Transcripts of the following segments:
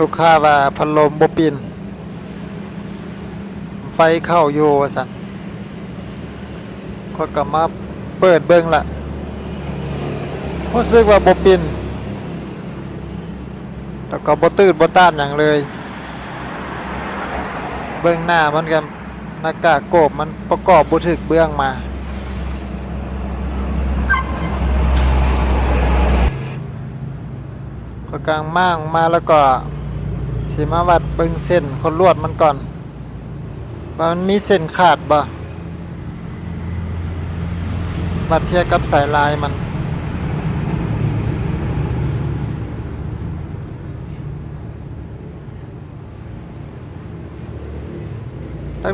ลูกค้าว่าพัดลมบ่ปินไฟเข้าอยู่ว่าซั่นก็กลับมาเปิดเบิ่งละรู้สึกว่าบ่ปินแล้วก็บ่ตืดบ่ต้านหยังเลย เบื้องหน้ามันก็หน้ากากโกบมันประกอบบ่ถึกเบื้องมาก็กลางม่างมาแล้วก็ สิมาวัดเบิ่งเส้นคนลวดมันก่อนว่ามันมีเส้นขาดบ่วัดเทียบกับสายลายมัน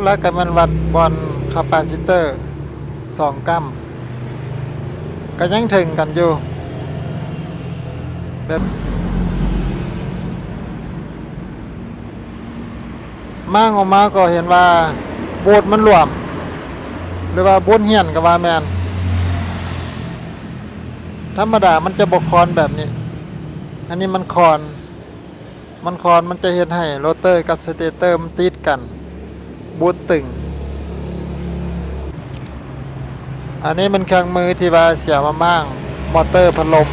ลักๆกันมันวัดบอลคาปาซิเตอร์สองกัมก็ยังถึงกันอยู่แบบ มางออกมาก็เห็นว่าโบสถ์มันหลวม หรือว่าโบสถ์เฮียนกับว่าแมนธรรมดามันจะบกคอนแบบนี้ อันนี้มันคอน มันคอนมันจะเห็นให้โรเตอร์กับสเตเตอร์มันติดกัน บูตตึง อันนี้เป็นเครื่องมือที่ว่าเสียมามั่งมอเตอร์พัดลม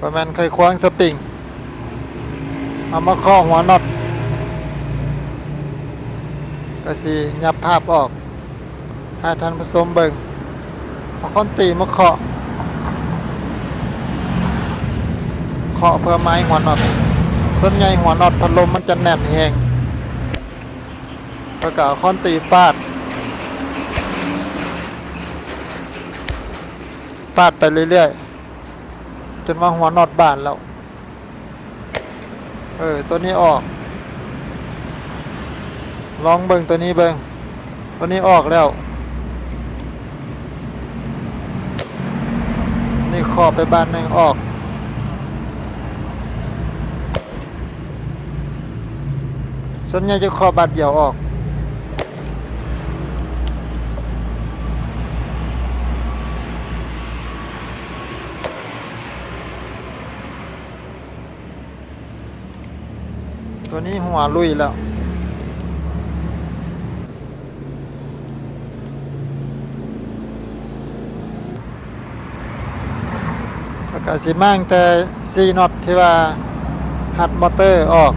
ประมาณเคยคว้างสปริง เอามาข้อหัวน็อตก็สิยับภาพออกให้ท่านผสมเบิงเอาค้อนตีมาเคาะเคาะเพื่อไม้หัวน็อตส่วนใหญ่หัวน็อตพัดลมมันจะแน่นแหงแล้วก็เอาค้อนตีฟาดฟาดไปเรื่อยๆจนว่าหัวน็อตบานแล้ว เออตัวนี้ออก ลองเบิ่งตัวนี้เบิ่งตัวนี้ออกแล้ว นี่ขอบไปบานหนึ่งออก ส่วนใหญ่จะขอบัตรเดี่ยวออก ตัวนี้หัวลุยแล้ว แล้วก็สิมั่งแต่ซีน็อตที่ว่าหัดมอเตอร์ออก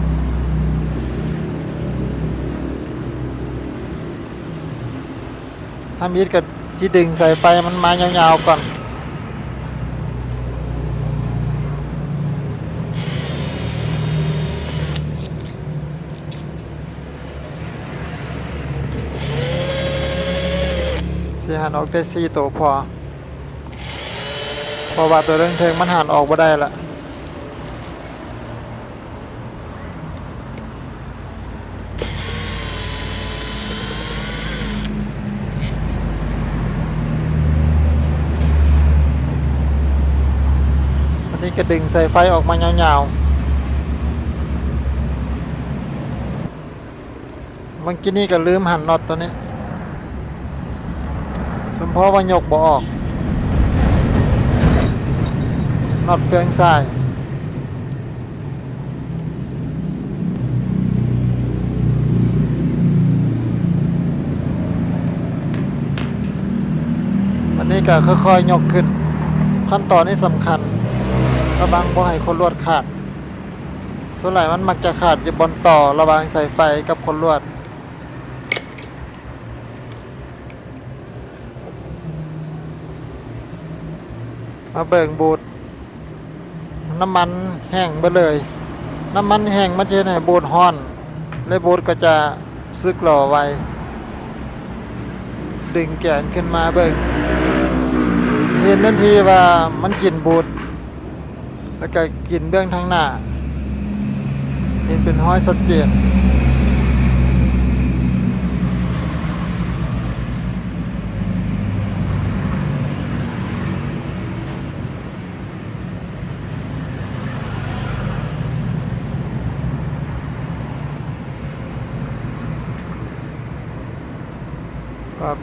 ถ้ามีดก็สิดึงใสายไฟมันมายาวๆก่อน สิ หันออกแต่สี่ตัวพอเพราะว่าตัวเรื่องเทิงมันหันออกบ่ได้ละอันนี้ก็ดึงสายไฟออกมายาวๆเมื่อกี้นี่ก็ลืมหันน็อตตัวนี้ สมพอว่ายกบ่ออกน็อตเฟืองซ้ายวันนี้ก็ค่อยๆยกขึ้น ขั้นตอนนี้สำคัญระวังบ่ให้คนลวดขาด ส่วนใหญ่มันมักจะขาดอยู่บนต่อระวางสายไฟกับคนลวด มาเบิ่งบูดน้ำมันแห้งไปเลย น้ำมันแห้งมันจะให้บูดฮ้อน และบูดก็จะซึกหล่อไวดึงแกนขึ้นมาเบิ่งเห็นทันทีว่ามันกินบูดแล้วก็กินเบื้องทางหน้าเห็นเป็นห้อยสัดเจน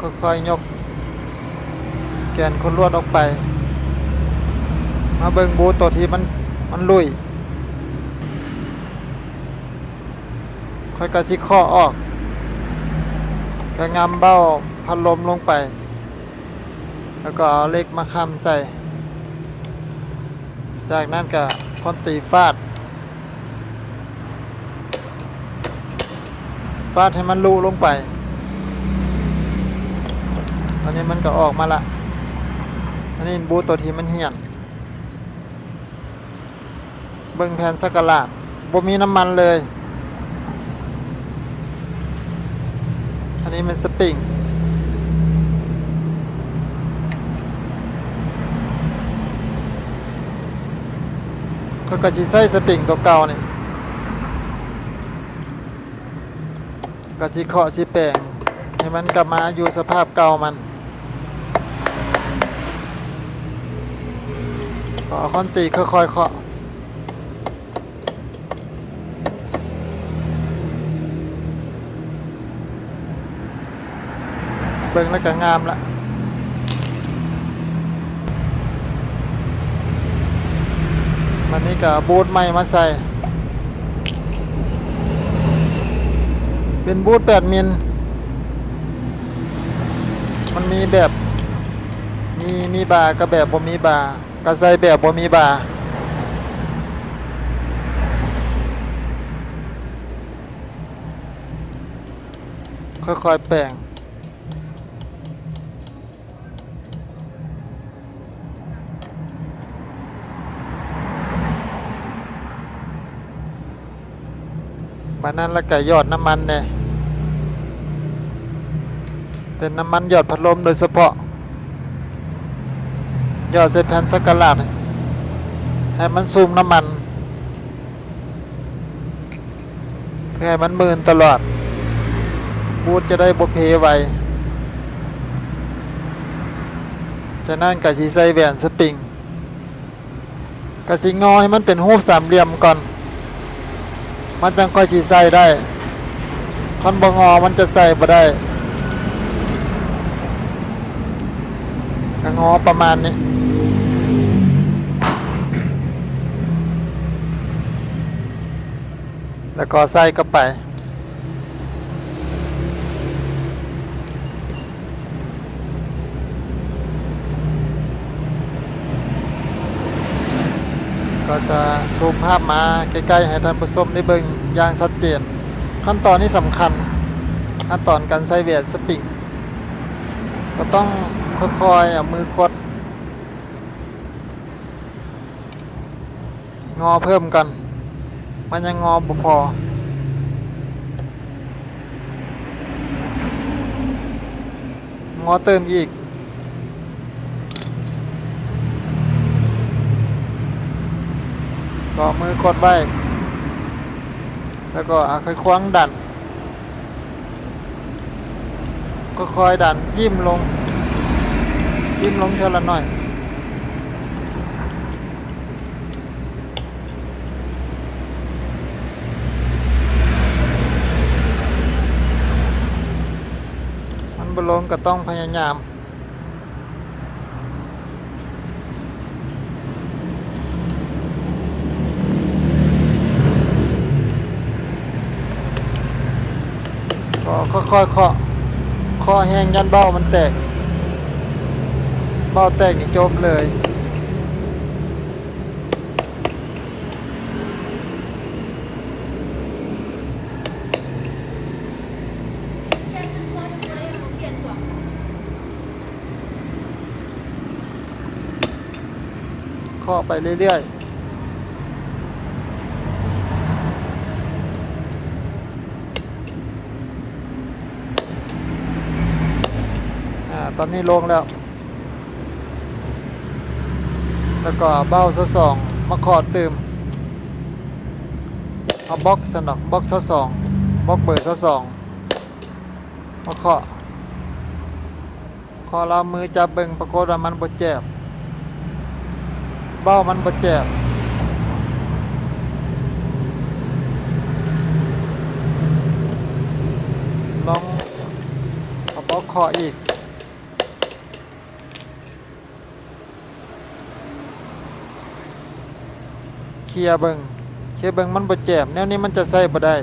ก็ ค่อยยก แกนคนลวดออกไป มาเบิ่งบูตัวที่มันมันลุยค่อยกระสิข้อออกกระงำเบ้าพัดลมลงไป แล้วก็เอาเล็กมาค้ำใส่ จากนั้นก็คอนตีฟาด ฟาดให้มันรูลงไป อันนี้มันก็ออกมาละ อันนี้บูตัวที่มันเหี่ยน เบิ่งแผ่นสักกะลาดบ่มีน้ำมันเลย อันนี้มันสปริงเขาก็สิใส่สปริงตัวเก่านี่ก็สิเคาะสิแปลงให้มันกลับมาอยู่สภาพเก่ามัน ก็เอคอนตีค่อยๆเคาะเบิ่งแล้วก็งามละวันนี้ก็บูทใหม่มาใส่ เป็นบูท8มิล มันมีแบบ มีมีบาร์กับแบบบ่มีบาร์ ก็ใส่แบบบ่มีบาค่อยๆแปลงมานั้นแล้วก็หยอดน้ำมันเนี่ยเป็นน้ำมันหยอดพัดลมโดยเฉพาะ ยอดใส่แผ่นสักกะลาดให้มันซูมน้ำมัน เพื่อให้มันมืนตลอด บูทจะได้บเพไวจากนั้นก็สีใส่แหวนสปริงก็สิงอให้มันเป็นรูปสามเหลี่ยมก่อน มันจังค่อยสีใส่ได้คอนบงอมันจะใส่บ่ได้ก็งอประมาณนี้ แล้วก็ใส่เข้าไป ก็จะซูมภาพมาใกล้ๆให้ท่านผู้ชมได้เบิ่งอย่างชัดเจน ขั้นตอนนี้สำคัญ ขั้นตอนการใส่เวียนสปริงก็ต้องค่อยๆเอามือกด งอเพิ่มกัน มันยังงอบ่พอ งอเติมอีก ก็มือกดไว้ แล้วก็ค่อยคว้างดัน ก็คอยดันจิ้มลง จิ้มลงเท่าละหน่อย มันบลงก็ต้องพยายาม ก็ค่อยๆเคาะคอแห้งยันเบ้ามันแตก เบ้าแตกนี่จบเลย เคาะไปเรื่อยๆตอนนี้ลงแล้ว แล้วก็เบ้าซะสองมาขอเติมเอาบล็อกสนักบล็อกซะสองบล็อกเบอร์ซะสองมาเคาะขอเรามือจับเบ่งปรากฏว่ามันบ่แจบ เบ้ามันบ่แจบลองเอาบล็อกคาะอีกเคลียเบิงเคลียเบิงมันบ่แจ่มแนวนี้มันจะใส่บ่ได้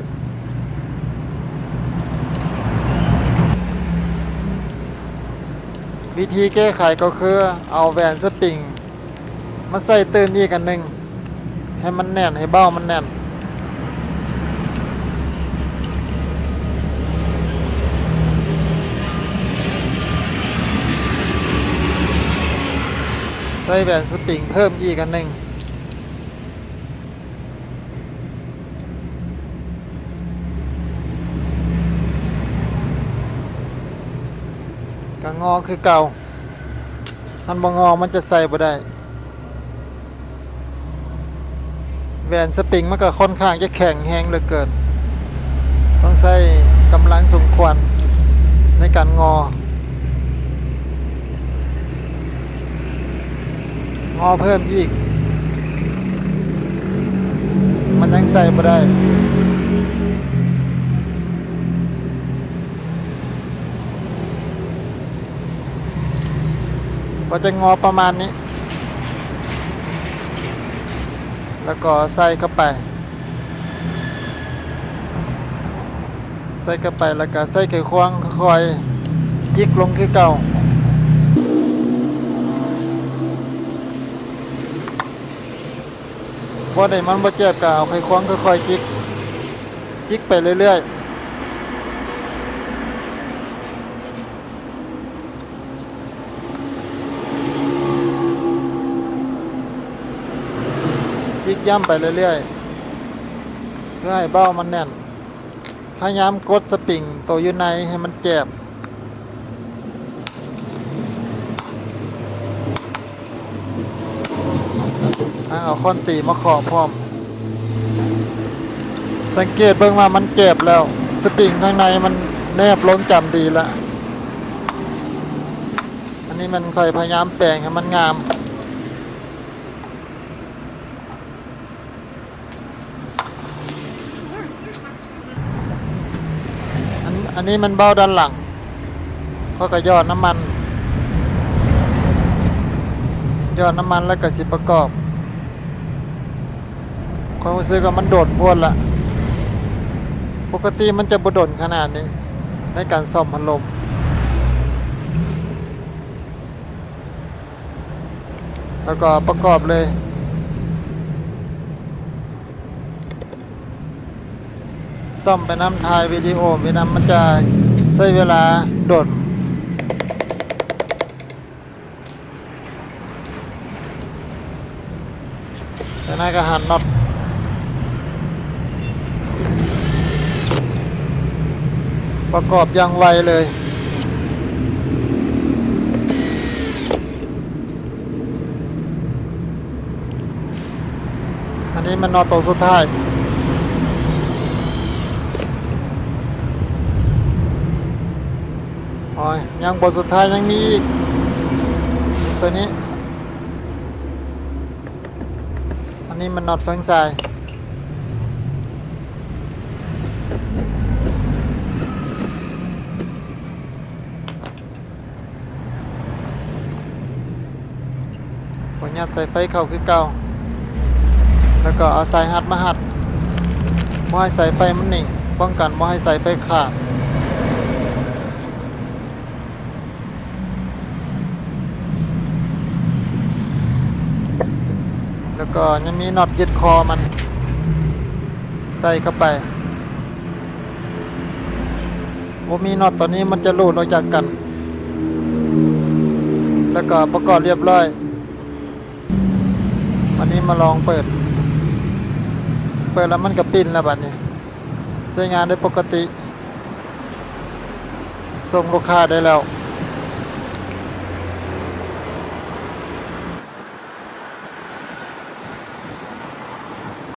วิธีแก้ไขก็คือเอาแหวนสปริง มาใส่เติมอีกอันหนึ่งให้มันแน่นให้เบ้ามันแน่นใส่แหวนสปริงเพิ่มอีกอันหนึ่งก็งอคือเก่ามันบ่งอมันจะใส่บ่ได้ แวนสปริงมันก็ค่อนข้างจะแข็งแรงเหลือเกิน ต้องใส่กำลังสมควรในการงอ งอเพิ่มอีก มันยังใส่บ่ได้ก็จะงอประมาณนี้ แล้วก็ใส่เข้าไป ใส่เข้าไปแล้วก็ใส่ไขควงค่อยจิกลงคือเก่าพอได้มันบ่เจ็บก็เอาไขควงค่อยๆจิก จิกไปเรื่อยๆ ย่ำไปเรื่อยๆ เพื่อให้เบ้ามันแน่น พยายามกดสปริงตัวอยู่ในให้มันเจ็บเอาค้อนตีมาขอพร้อม สังเกตเบิ่งว่ามันเจ็บแล้ว สปริงข้างในมันแนบลงจำดีละ อันนี้มันค่อยพยายามแปลงให้มันงาม อันนี้มันเบ้าด้านหลังเขาก็ยอดน้ำมัน ยอดน้ำมันแล้วก็สิประกอบความรู้สึกว่ามันโดดพวดละปกติมันจะบดดขนาดนี้ ในการซ่อมพัดลมแล้วก็ประกอบเลย ซ่อมไปน้ำทายวิดีโอไปน้ำมันจะใช้เวลาโดดแต่นาก็หันน็อตประกอบอยังไวเลยอันนี้มันนอตตัวสุดท้าย โอ้ ยยังบทสุดท้ายยังมีอีก ตัวนี้ อันนี้มันนอตเฟืองทรายขอยัดใส่ไฟเข้าคือเก่า แล้วก็เอาสายหัดมาหัดไม่ให้สายไฟมันหนิ่งป้องกันไม่ให้สายไฟขาด แล้ว ก็ยังมีน็อตยึดคอมัน ใส่เข้าไปว่ามีน็อตตัวนี้มันจะหลุดออกจากกัน แล้วก็ประกอบเรียบร้อย วันนี้มาลองเปิด เปิดแล้วมันก็ปิ้นแล้วบัดนี้ ใช้งานได้ปกติ ส่งลูกค้าได้แล้ว